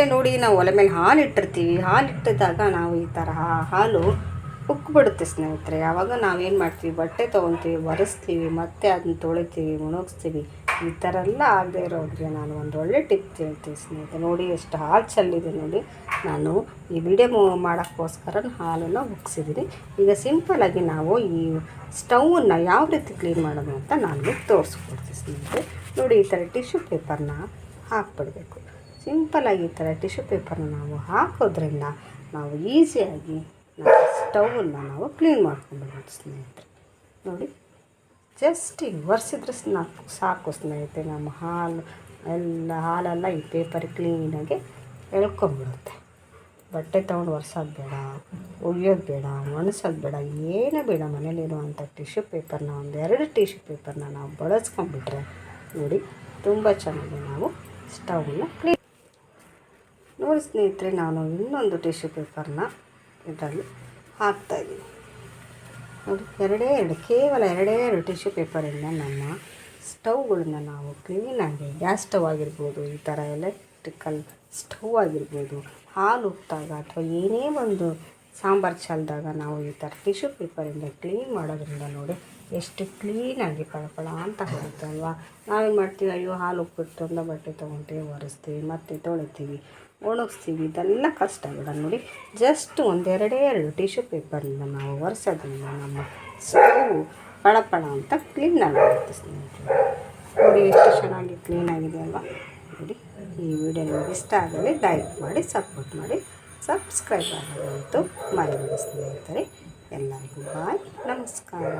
ನೋಡಿ ನಾವು ಒಲೆ ಮೇಲೆ ಹಾಲು ಇಟ್ಟಿರ್ತೀವಿ. ಹಾಲು ಇಟ್ಟಿದಾಗ ನಾವು ಈ ತರಹ ಹಾಲು ಉಕ್ಬಿಡುತ್ತೆ ಸ್ನೇಹಿತರೆ. ಆವಾಗ ನಾವೇನು ಮಾಡ್ತೀವಿ? ಬಟ್ಟೆ ತೊಗೊತೀವಿ, ಒರೆಸ್ತೀವಿ, ಮತ್ತೆ ಅದನ್ನ ತೊಳಿತೀವಿ, ಮುಣಗಿಸ್ತೀವಿ. ಈ ಥರ ಎಲ್ಲ ಆಗದೆ ಇರೋರಿಗೆ ನಾನು ಒಂದು ಒಳ್ಳೆ ಟಿಪ್ ಹೇಳ್ತೀನಿ ಸ್ನೇಹಿತರೆ. ನೋಡಿ ಎಷ್ಟು ಹಾಲು ಚೆಲ್ಲಿದೆ ನೋಡಿ. ನಾನು ಈ ವಿಡಿಯೋ ಮಾಡೋಕ್ಕೋಸ್ಕರ ಹಾಲನ್ನು ಉಗ್ಸಿದ್ದೀನಿ ಈಗ ಸಿಂಪಲಾಗಿ ನಾವು ಈ ಸ್ಟವನ್ನು ಯಾವ ರೀತಿ ಕ್ಲೀನ್ ಮಾಡೋದು ಅಂತ ನಾನು ತೋರಿಸ್ಕೊಡ್ತೀನಿ ಸ್ನೇಹಿತರೆ. ನೋಡಿ ಈ ಥರ ಟಿಶ್ಯೂ ಪೇಪರ್ನ ಹಾಕ್ಬಿಡ್ಬೇಕು. ಸಿಂಪಲಾಗಿ ಈ ಥರ ಟಿಶ್ಯೂ ಪೇಪರ್ನ ನಾವು ಹಾಕೋದ್ರಿಂದ ನಾವು ಈಸಿಯಾಗಿ ನಾವು ಸ್ಟವನ್ನು ನಾವು ಕ್ಲೀನ್ ಮಾಡ್ಕೊಂಡ್ಬಿಡ್ಬೋದು ಸ್ನೇಹಿತರೆ. ನೋಡಿ, ಜಸ್ಟ್ ಈಗ ಒರೆಸಿದ್ರೆ ನಾವು ಸಾಕು ಸ್ನೇಹಿತರೆ, ನಮ್ಮ ಹಾಲು, ಎಲ್ಲ ಹಾಲೆಲ್ಲ ಈ ಪೇಪರ್ ಕ್ಲೀನಾಗಿ ಎಳ್ಕೊಂಬಿಡುತ್ತೆ ಬಟ್ಟೆ ತೊಗೊಂಡು ಒರೆಸೋದು ಬೇಡ ಒಗೆಯೋದು ಬೇಡ, ಒಣಸೋದು ಬೇಡ, ಏನೂ ಬೇಡ ಮನೇಲಿರುವಂಥ ಟಿಶ್ಯೂ ಪೇಪರ್ನ, ಒಂದೆರಡು ಟಿಶ್ಯೂ ಪೇಪರ್ನ ನಾವು ಬಳಸ್ಕೊಂಡ್ಬಿಟ್ರೆ ನೋಡಿ, ತುಂಬ ಚೆನ್ನಾಗಿ ನಾವು ಸ್ಟವ್ನ ಕ್ಲೀನ್ ನೋಡಿ ಸ್ನೇಹಿತರೆ, ನಾನು ಇನ್ನೊಂದು ಟಿಶ್ಯೂ ಪೇಪರ್ನ ಇದರಲ್ಲಿ ಹಾಕ್ತಾಯಿದ್ದೀನಿ ನೋಡಿ, ಎರಡೇ ಎರಡು, ಕೇವಲ ಎರಡೇ ಎರಡು ಟಿಶ್ಯೂ ಪೇಪರಿಂದ ನಮ್ಮ ಸ್ಟವ್ಗಳನ್ನ ನಾವು ಕ್ಲೀನಾಗಿ ಗ್ಯಾಸ್ ಸ್ಟವ್ ಆಗಿರ್ಬೋದು, ಈ ಥರ ಎಲೆಕ್ಟ್ರಿಕಲ್ ಸ್ಟವ್ ಆಗಿರ್ಬೋದು, ಹಾಲು ಉಪ್ತಾಗ ಅಥವಾ ಏನೇ ಒಂದು ಸಾಂಬಾರು ಚೆಲ್ದಾಗ ನಾವು ಈ ಥರ ಟಿಶ್ಯೂ ಪೇಪರಿಂದ ಕ್ಲೀನ್ ಮಾಡೋದ್ರಿಂದ ನೋಡಿ ಎಷ್ಟು ಕ್ಲೀನಾಗಿ ಪಳಪಳ ಅಂತ ಬರುತ್ತೆ ಅಲ್ವಾ? ನಾವೇನು ಮಾಡ್ತೀವಿ? ಅಯ್ಯೋ, ಹಾಲು ಉಪ್ಪಿಟ್ಟು ಅಂತ ಬಟ್ಟೆ ತೊಗೊತೀವಿ, ಒರೆಸ್ತೀವಿ, ಮತ್ತೆ ತೊಳಿತೀವಿ, ಒಣಗಿಸ್ತೀವಿ. ಇದೆಲ್ಲ ಕಷ್ಟ ಬೇಡ ನೋಡಿ ಜಸ್ಟ್ ಒಂದೆರಡೇ ಎರಡು ಟಿಶ್ಯೂ ಪೇಪರಿಂದ ನಾವು ಒರೆಸೋದ್ರಿಂದ ನಮ್ಮ ಸ್ಟವ್ ಪಳಪಳ ಅಂತ ಕ್ಲೀನಾಗಿ ಆಗುತ್ತೆ ನೋಡಿ, ಎಷ್ಟು ಚೆನ್ನಾಗಿ ಕ್ಲೀನಾಗಿದೆ ಅಲ್ವಾ? ನೋಡಿ, ಈ ವಿಡಿಯೋ ನಿಮಗೆ ಇಷ್ಟ ಆಗಲಿ ಲೈಕ್ ಮಾಡಿ ಸಪೋರ್ಟ್ ಮಾಡಿ. ಸಬ್ಸ್ಕ್ರೈಬ್ ಆಗೋದಂತೂ ಮರಿಬೇಡಿ ಸ್ನೇಹಿತರೆ ಎಲ್ಲರಿಗೂ ಬಾಯ್ ನಮಸ್ಕಾರ.